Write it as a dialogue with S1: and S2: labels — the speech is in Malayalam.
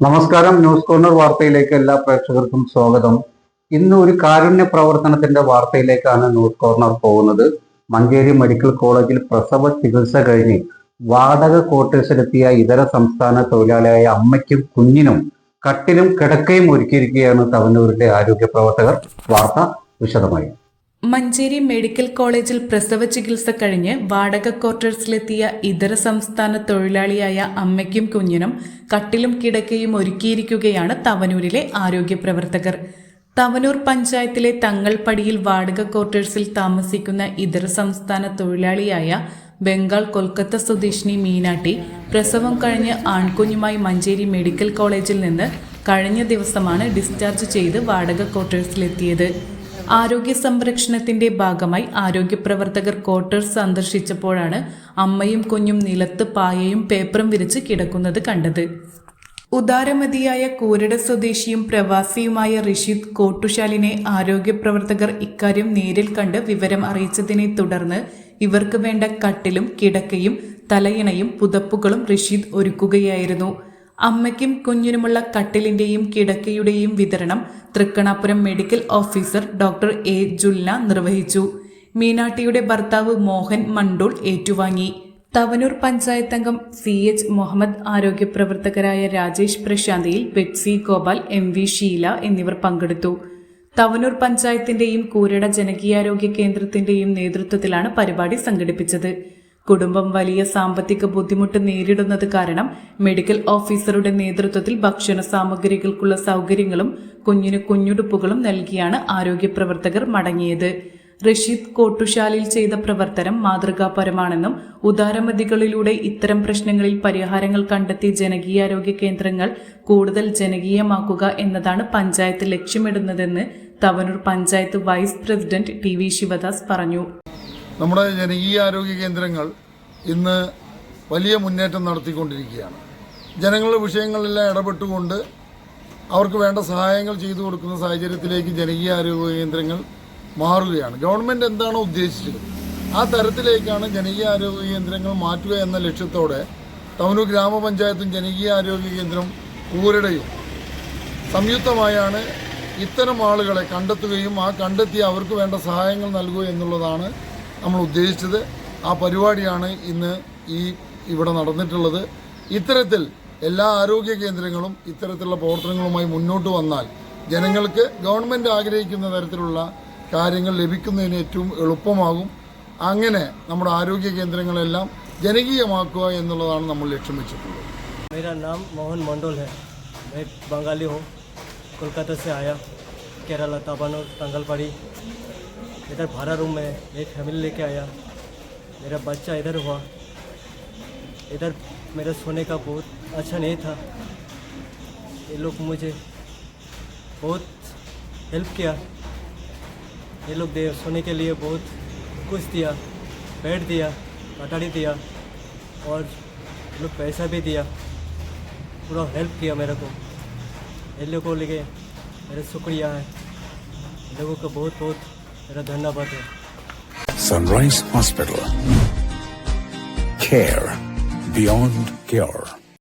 S1: നമസ്കാരം ന്യൂസ് കോർണർ വാർത്തയിലേക്ക് എല്ലാ പ്രേക്ഷകർക്കും സ്വാഗതം. ഇന്ന് ഒരു കാരുണ്യ പ്രവർത്തനത്തിന്റെ വാർത്തയിലേക്കാണ് ന്യൂസ് കോർണർ പോകുന്നത്. മഞ്ചേരി മെഡിക്കൽ കോളേജിൽ പ്രസവ ചികിത്സ കഴിഞ്ഞ് വാടക ക്വാർട്ടേഴ്സിലെത്തിയ ഇതര സംസ്ഥാന തൊഴിലാളിയായ അമ്മയ്ക്കും കുഞ്ഞിനും കട്ടിലും കിടക്കയും ഒരുക്കിയിരിക്കുകയാണ് തവന്നൂരിന്റെ ആരോഗ്യ പ്രവർത്തകർ. വാർത്ത വിശദമായി.
S2: മഞ്ചേരി മെഡിക്കൽ കോളേജിൽ പ്രസവ ചികിത്സ കഴിഞ്ഞ് വാടക ക്വാർട്ടേഴ്സിലെത്തിയ ഇതര സംസ്ഥാന തൊഴിലാളിയായ അമ്മയ്ക്കും കുഞ്ഞിനും കട്ടിലും കിടക്കയും ഒരുക്കിയിരിക്കുകയാണ് തവനൂരിലെ ആരോഗ്യ പ്രവർത്തകർ. തവനൂർ പഞ്ചായത്തിലെ തങ്ങൾപടിയിൽ വാടക ക്വാർട്ടേഴ്സിൽ താമസിക്കുന്ന ഇതര സംസ്ഥാന തൊഴിലാളിയായ ബംഗാൾ കൊൽക്കത്ത സ്വദേശിനി മീനാട്ടി പ്രസവം കഴിഞ്ഞ് ആൺകുഞ്ഞുമായി മഞ്ചേരി മെഡിക്കൽ കോളേജിൽ നിന്ന് കഴിഞ്ഞ ദിവസമാണ് ഡിസ്ചാർജ് ചെയ്ത് വാടക ക്വാർട്ടേഴ്സിലെത്തിയത്. ആരോഗ്യ സംരക്ഷണത്തിന്റെ ഭാഗമായി ആരോഗ്യ പ്രവർത്തകർ ക്വാർട്ടേഴ്സ് സന്ദർശിച്ചപ്പോഴാണ് അമ്മയും കുഞ്ഞും നിലത്ത് പായയും പേപ്പറും വിരിച്ച് കിടക്കുന്നത് കണ്ടത്. ഉദാരമതിയായ കൂരട സ്വദേശിയും പ്രവാസിയുമായ റഷീദ് കോട്ടുശാലിനെ ആരോഗ്യ പ്രവർത്തകർ ഇക്കാര്യം നേരിൽ കണ്ട് വിവരം അറിയിച്ചതിനെ തുടർന്ന് ഇവർക്ക് വേണ്ട കട്ടിലും കിടക്കയും തലയിണയും പുതപ്പുകളും റഷീദ് ഒരുക്കുകയായിരുന്നു. അമ്മയ്ക്കും കുഞ്ഞിനുമുള്ള കട്ടിലിന്റെയും കിടക്കയുടെയും വിതരണം Thrikkanapuram medical officer doctor A Julla നിർവഹിച്ചു. മീനാട്ടിയുടെ ഭർത്താവ് മോഹൻ മണ്ടൂൾ ഏറ്റുവാങ്ങി. തവനൂർ പഞ്ചായത്ത് അംഗം സി എച്ച് മുഹമ്മദ് ആരോഗ്യ പ്രവർത്തകരായ Rajesh പ്രശാന്തിയിൽ Betsy Gopal M V Sheela എന്നിവർ പങ്കെടുത്തു. തവനൂർ പഞ്ചായത്തിന്റെയും കൂരട ജനകീയാരോഗ്യ കേന്ദ്രത്തിന്റെയും നേതൃത്വത്തിലാണ് പരിപാടി സംഘടിപ്പിച്ചത്. കുടുംബം വലിയ സാമ്പത്തിക ബുദ്ധിമുട്ട് നേരിടുന്നത് കാരണം മെഡിക്കൽ ഓഫീസറുടെ നേതൃത്വത്തിൽ ഭക്ഷണ സാമഗ്രികൾക്കുള്ള സൗകര്യങ്ങളും കുഞ്ഞിന് കുഞ്ഞുടുപ്പുകളും നൽകിയാണ് ആരോഗ്യ പ്രവർത്തകർ മടങ്ങിയത്. റഷീദ് കോട്ടുശാലിൽ ചെയ്ത പ്രവർത്തനം മാതൃകാപരമാണെന്നും ഉദാരമതികളിലൂടെ ഇത്തരം പ്രശ്നങ്ങളിൽ പരിഹാരങ്ങൾ കണ്ടെത്തി ജനകീയാരോഗ്യ കേന്ദ്രങ്ങൾ കൂടുതൽ ജനകീയമാക്കുക എന്നതാണ് പഞ്ചായത്ത് ലക്ഷ്യമിടുന്നതെന്ന് Thavanur panchayat vice president T V Sivadas പറഞ്ഞു.
S3: നമ്മുടെ ജനകീയ ആരോഗ്യ കേന്ദ്രങ്ങൾ ഇന്ന് വലിയ മുന്നേറ്റം നടത്തിക്കൊണ്ടിരിക്കുകയാണ്. ജനങ്ങളുടെ വിഷയങ്ങളെല്ലാം ഇടപെട്ടുകൊണ്ട് അവർക്ക് വേണ്ട സഹായങ്ങൾ ചെയ്തു കൊടുക്കുന്ന സാഹചര്യത്തിലേക്ക് ജനകീയ ആരോഗ്യ കേന്ദ്രങ്ങൾ മാറുകയാണ്. ഗവൺമെന്റ് എന്താണോ ഉദ്ദേശിച്ചത്? ആ തരത്തിലേക്കാണ് ജനകീയ ആരോഗ്യ കേന്ദ്രങ്ങൾ മാറ്റുക എന്ന ലക്ഷ്യത്തോടെ തവനൂർ ഗ്രാമപഞ്ചായത്തും ജനകീയ ആരോഗ്യ കേന്ദ്രം കൂരടയും സംയുക്തമായാണ് ഇത്തരം ആളുകളെ കണ്ടെത്തുകയും ആ കണ്ടെത്തി അവർക്ക് വേണ്ട സഹായങ്ങൾ നൽകുക എന്നുള്ളതാണ് നമ്മൾ ഉദ്ദേശിച്ചത്. ആ പരിപാടിയാണ് ഇന്ന് ഈ ഇവിടെ നടന്നിട്ടുള്ളത് ഇത്തരത്തിൽ എല്ലാ ആരോഗ്യ കേന്ദ്രങ്ങളും ഇത്തരത്തിലുള്ള പ്രവർത്തനങ്ങളുമായി മുന്നോട്ട് വന്നാൽ ജനങ്ങൾക്ക് ഗവൺമെൻറ് ആഗ്രഹിക്കുന്ന തരത്തിലുള്ള കാര്യങ്ങൾ ലഭിക്കുന്നതിന് ഏറ്റവും എളുപ്പമാകും അങ്ങനെ നമ്മുടെ ആരോഗ്യ കേന്ദ്രങ്ങളെല്ലാം ജനകീയമാക്കുക എന്നുള്ളതാണ് നമ്മൾ ലക്ഷ്യം വെച്ചിട്ടുള്ളത്
S4: मेरा नाम मोहन मंडल है मैं बंगाली हूँ कोलकाता से आया केरला तबानूर तंगलपड़ी इधर भाड़ा रूम में एक फैमिली लेके आया मेरा बच्चा इधर हुआ। इधर मेरा सोने का बहुत अच्छा नहीं था। ये लोग मुझे बहुत हेल्प किया। ये लोग दे, सोने के लिए बहुत कुछ दिया बेड दिया, कटारी दिया और लोग पैसा भी दिया। पूरा हेल्प किया मेरे को। इन लोगों को लेके मेरा शुक्रिया है। लोगों का बहुत बहुत मेरा धन्यवाद है।
S5: Sunrise Hospital. Care beyond cure.